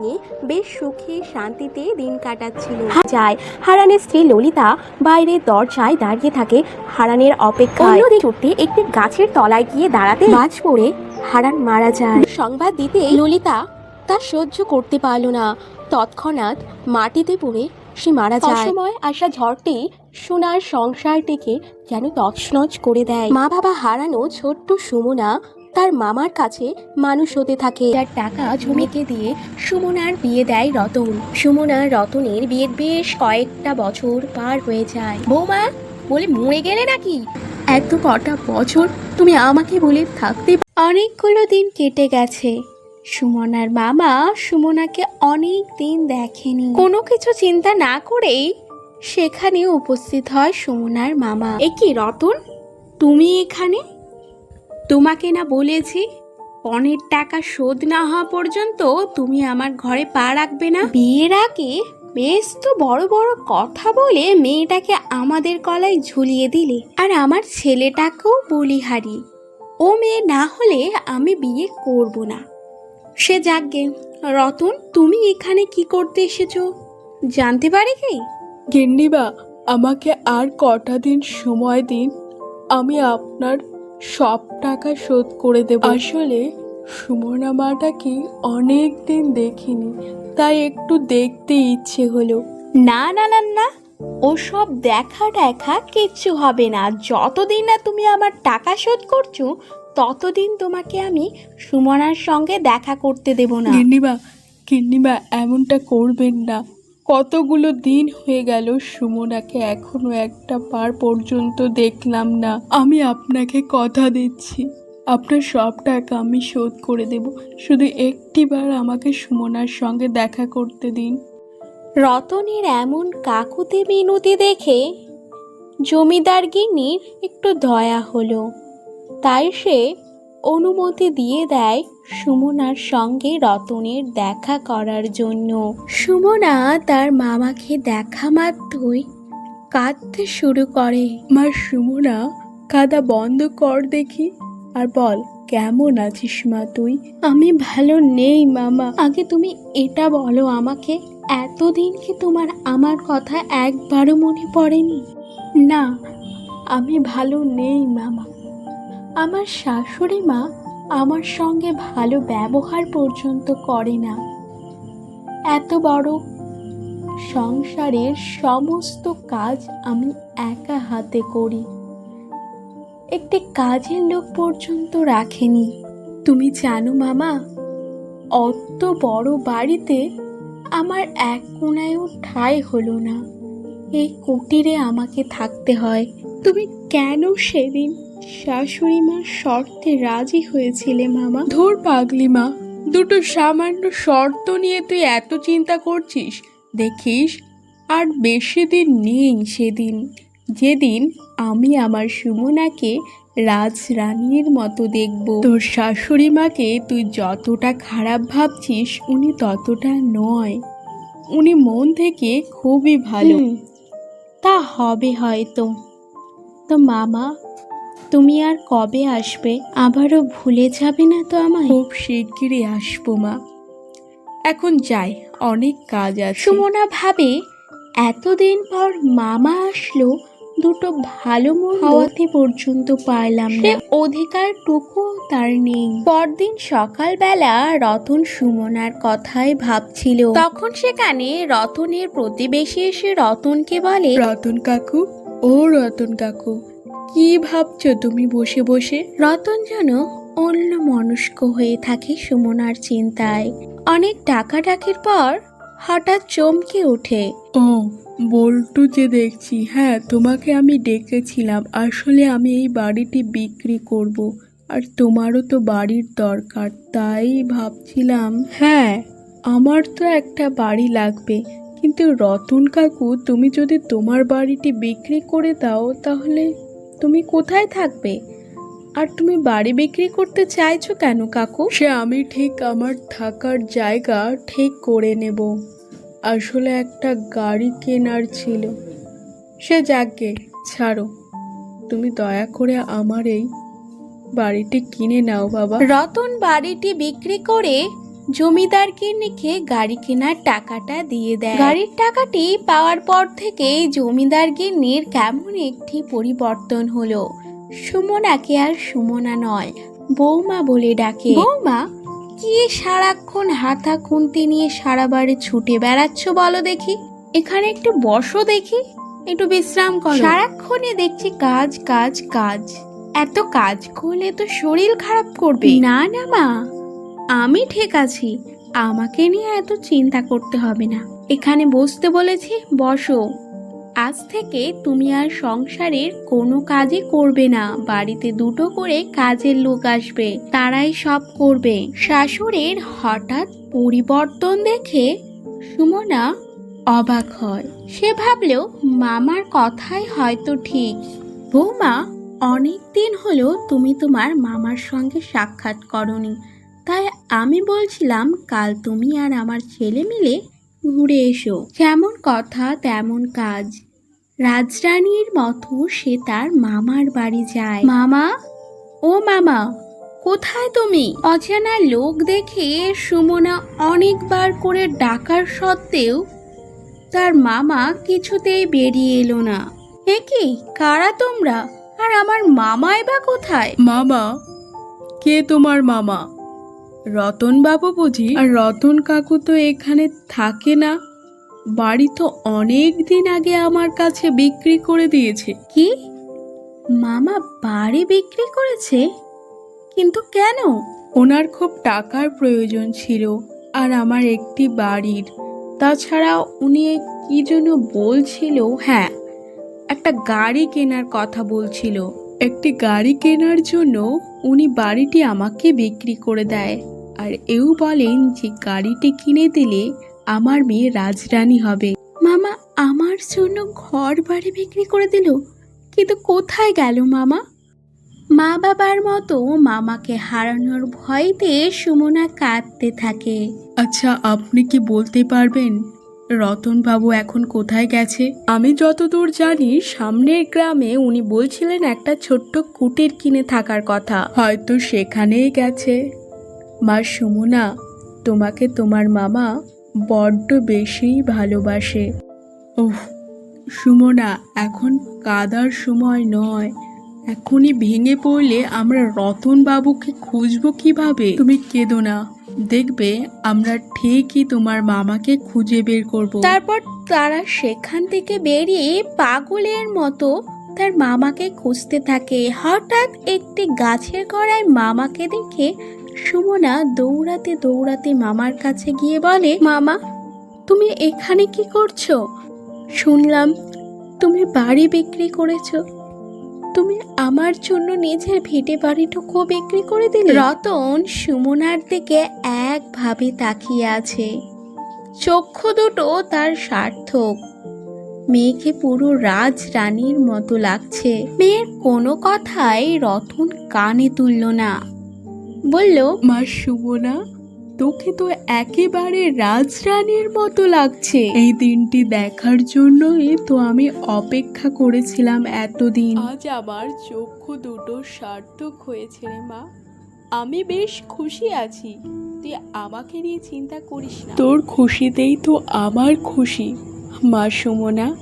নিয়ে বেশ সুখে শান্তিতে দিন কাটাচ্ছিল। যায় হারানের স্ত্রী ললিতা বাইরের দরজায় দাঁড়িয়ে থাকে হারানের অপেক্ষায়। ছুটতে একটি গাছের তলায় গিয়ে দাঁড়াতে গাছ পড়ে হারান মারা যায়। সংবাদ দিতে ললিতা তা সহ্য করতে পারল না। তৎক্ষণাৎ মাটিতে পড়ে সে মারা যায়। সময় আসা ঝড়টি সোনার সংসারটিকে যেন তছনছ করে দেয়। মা বাবা হারানো ছোট্ট সুমনা তার মামার কাছে মানুষ হতে থাকে। তার টাকা ঝুমিকে দিয়ে সুমনার বিয়ে দেয় রতন। সুমনার রতনের বিয়ের বেশ কয়েকটা বছর পার হয়ে যায়। বৌমা বলে মরে গেলে নাকি? এত কটা বছর তুমি আমাকে বলে থাকতে অনেকগুলো দিন কেটে গেছে। সুমনার মামা সুমনাকে অনেক দিন দেখেনি। কোনো কিছু চিন্তা না করেই সেখানে উপস্থিত হয় সুমনার মামা। এ কি রতন? তুমি এখানে? তোমাকে না বলেছি পনেরো টাকা শোধ না হওয়া পর্যন্ত তুমি আমার ঘরে পা রাখবে না? বিয়ের আগে বেশ তো বড় বড় কথা বলে মেয়েটাকে আমাদের গলায় ঝুলিয়ে দিলে। আর আমার ছেলেটাকেও বলি বলিহারি ও মেয়ে না হলে আমি বিয়ে করব না। সে যাকগে রতন তুমি এখানে কি করতে এসেছ? জানতে পারি কি? গিন্নিবা আমাকে আর কটা দিন সময় দিন আমি আপনার সব টাকা শোধ করে দেব। আসলে সুমনা মাটাকে অনেক দিন দেখিনি তাই একটু দেখতে ইচ্ছে হলো। না না না না ওসব দেখা দেখা কিচ্ছু হবে না। যতদিন না তুমি আমার টাকা শোধ করছ ততদিন তোমাকে আমি সুমনার সঙ্গে দেখা করতে দেব না। গিন্নিবা গিন্নিবা এমনটা করবেন না। কতগুলো দিন হয়ে গেল সুমনাকে এখনও একটা বার পর্যন্ত দেখলাম না। আমি আপনাকে কথা দিচ্ছি। আপনার সব টাকা আমি শোধ করে দেব। শুধু একটিবার আমাকে সুমনার সঙ্গে দেখা করতে দিন। রতনের এমন কাকুতে মিনতি দেখে জমিদার গিন্নির একটু দয়া হলো। তাই সে অনুমতি দিয়ে দেয় সুমনার সঙ্গে রতনের দেখা করার জন্য। সুমনা তার মামাকে দেখা মাত্রই কাঁদতে শুরু করে। মা সুমনা কাদা বন্ধ কর দেখি। আর বল কেমন আছিস মা তুই? আমি ভালো নেই মামা। আগে তুমি এটা বলো আমাকে এতদিন কি তোমার আমার কথা একবারও মনে পড়েনি? না আমি ভালো নেই মামা। আমার শাশুড়ি মা আমার সঙ্গে ভালো ব্যবহার পর্যন্ত করে না। এত বড় সংসারের সমস্ত কাজ আমি একা হাতে করি। একটি কাজের লোক পর্যন্ত রাখেনি। তুমি জানো মামা, অত বড় বাড়িতে আমার এক কোনায়ও ঠাঁই হলো না। এই কুটিরে আমাকে থাকতে হয়। তুমি কেন সেদিন শাশুড়ি মার শর্তে রাজি হয়েছিলে মামা? ধুর পাগলি মা দুটো সামান্য শর্ত নিয়ে তুই এত চিন্তা করছিস? দেখিস আর বেশি দিন নেই সেদিন। যেদিন আমি আমার সুমনাকে রাজরানীর মতো দেখব। তোর শাশুড়ি মাকে তুই যতটা খারাপ ভাবছিস উনি ততটা নয়। উনি মন থেকে খুবই ভালো। তা হবে হয়তো। তো মামা তুমি আর কবে আসবে? আবারও ভুলে যাবে না তো আমার খুব শিগগিরই আসব মা। এখন যাই অনেক কাজ আছে। সুমনা ভাবে এতদিন পর মামা আসলো দুটো ভালো খাওয়াতে পর্যন্ত পারলাম না। অধিকারটুকু তার নেই। পরদিন সকালবেলা রতন সুমনার কথাই ভাবছিল। তখন সেখানে রতনের প্রতিবেশী এসে রতনকে বলে রতন কাকু ও রতন কাকু কি ভাবছ তুমি বসে বসে? রতন যেন অন্য মনস্ক হয়ে থাকে সুমনার চিন্তায়। অনেক ডাকাডাকির পর হঠাৎ চমকে ওঠে। ও বল্টু যে দেখছি হ্যাঁ তোমাকে আমি ডেকেছিলাম। আসলে আমি এই বাড়িটি বিক্রি করব। আর তোমারও তো বাড়ির দরকার, তাই ভাবছিলাম হ্যাঁ আমার তো একটা বাড়ি লাগবে। কিন্তু রতন কাকু, তুমি যদি তোমার বাড়িটি বিক্রি করে দাও, তাহলে তুমি কোথায় থাকবে? আর তুমি বাড়ি বিক্রি করতে চাইছো কেন কাকু? সে আমি ঠিক আমার থাকার জায়গা ঠিক করে নেব। আসলে একটা গাড়ি কেনার ছিল। সে যাকে ছাড়ো। তুমি দয়া করে আমার এই বাড়িটি কিনে নাও বাবা। রতন বাড়িটি বিক্রি করে জমিদার গিন্নিকে গাড়ি কেনার টাকাটা দিয়ে দেয়। গাড়ির টাকাটি পাওয়ার পর থেকে জমিদার গিন্নির কেমন একটি পরিবর্তন হলো। সুমনাকে আর সুমনা নয় বৌমা বলে ডাকে। বৌমা? কি সারাক্ষণ হাতা খুন্তি নিয়ে সারা বাড়ি ছুটে বেড়াচ্ছ বলো দেখি। এখানে একটু বসো দেখি। একটু বিশ্রাম করো। সারাক্ষণে দেখছি কাজ কাজ কাজ। এত কাজ করলে তো শরীর খারাপ করবে। না না মা। আমি ঠিক আছি। আমাকে নিয়ে এত চিন্তা করতে হবে না। এখানে বসতে বলেছি বসো। আজ থেকে তুমি আর সংসারের কোনো কাজই করবে না। বাড়িতে দুটো করে কাজের লোক আসবে, তারাই সব করবে। শাশুড়ির হঠাৎ পরিবর্তন দেখে সুমনা অবাক হয়। সে ভাবলেও মামার কথাই হয়তো ঠিক। বৌমা, অনেক দিন হলো তুমি তোমার মামার সঙ্গে সাক্ষাৎ করনি। তাই আমি বলছিলাম, কাল তুমি আর আমার ছেলে মিলে ঘুরে এসো। যেমন কথা, তেমন কাজ। রাজরানীর মতো সে তার মামার বাড়ি যায়। মামা? ও মামা, কোথায় তুমি? অজানা লোক দেখে সুমনা অনেকবার করে ডাকার সত্ত্বেও তার মামা কিছুতেই বেরিয়ে এলো না। এ কি, কারা তোমরা? আর আমার মামাই বা কোথায়? মামা, কে তোমার মামা? রতন বাবু বুঝি আর রতন কাকু তো এখানে থাকে না। বাড়ি তো অনেক দিন আগে আমার কাছে বিক্রি করে দিয়েছে। কি? মামা বাড়ি বিক্রি করেছে? কিন্তু কেন? ওনার খুব টাকার প্রয়োজন ছিল আর আমার একটি বাড়ির। তাছাড়া উনি কি যেন বলছিল হ্যাঁ একটা গাড়ি কেনার কথা বলছিল। একটি গাড়ি কেনার জন্য উনি বাড়িটি আমাকে বিক্রি করে দেয়। আর এও বলেন যে গাড়িটি কিনে দিলে আমার মেয়ে রাজরানী হবে। মামা, আমার জন্য ঘর বাড়ি বিক্রি করে দিল? কিন্তু কোথায় গেল মামা? মা বাবার মতো মামাকে হারানোর ভয়তে সুমনা কাঁদতে থাকে। আচ্ছা আপনি কি বলতে পারবেন? রতনবাবু এখন কোথায় গেছে? আমি যতদূর জানি, সামনের গ্রামে উনি বলছিলেন একটা ছোট্ট কুটির কিনে থাকার কথা। হয়তো সেখানেই গেছে। মা সুমনা, তোমাকে তোমার মামা বড্ড বেশিই ভালোবাসে। উফ, সুমনা, এখন কাদার সময় নয়। এখনই ভেঙে পড়লে আমরা রতন বাবুকে খুঁজবো কীভাবে? তুমি কেঁদো না। দেখবে আমরা ঠিকই তোমার মামাকে খুঁজে বের করব। তারপর তারা সেখান থেকে বেরিয়ে পাগলের মতো তার মামাকে খুঁজতে থাকে। হঠাৎ একটি গাছের গড়ায় মামাকে দেখে সুমনা দৌড়াতে দৌড়াতে মামার কাছে গিয়ে বলে, মামা, তুমি এখানে কি করছ? শুনলাম, তুমি বাড়ি বিক্রি করেছ। তুমি আমার জন্য নিজের ভিটে বাড়িটুকু বিক্রি করে দিলে? রতন সুমনার দিকে একভাবে তাকিয়ে আছে। চক্ষু দুটো তার সার্থক। মেয়েকে পুরো রাজ রানীর মতো লাগছে। মেয়ের কোনো কথাই রতন কানে তুলল না। বলল মা সুমনা তোকে তো একেবারে রাজরানীর মতো লাগছে। এই দিনটি দেখার জন্যই তো আমি অপেক্ষা করেছিলাম এতদিন। আজ আমার চক্ষু দুটো সার্থক হয়েছে রে মা। আমি বেশ খুশি আছি। তুই আমাকে নিয়ে চিন্তা করিস না। তোর খুশিতেই তো আমার খুশি। মা সুমনা।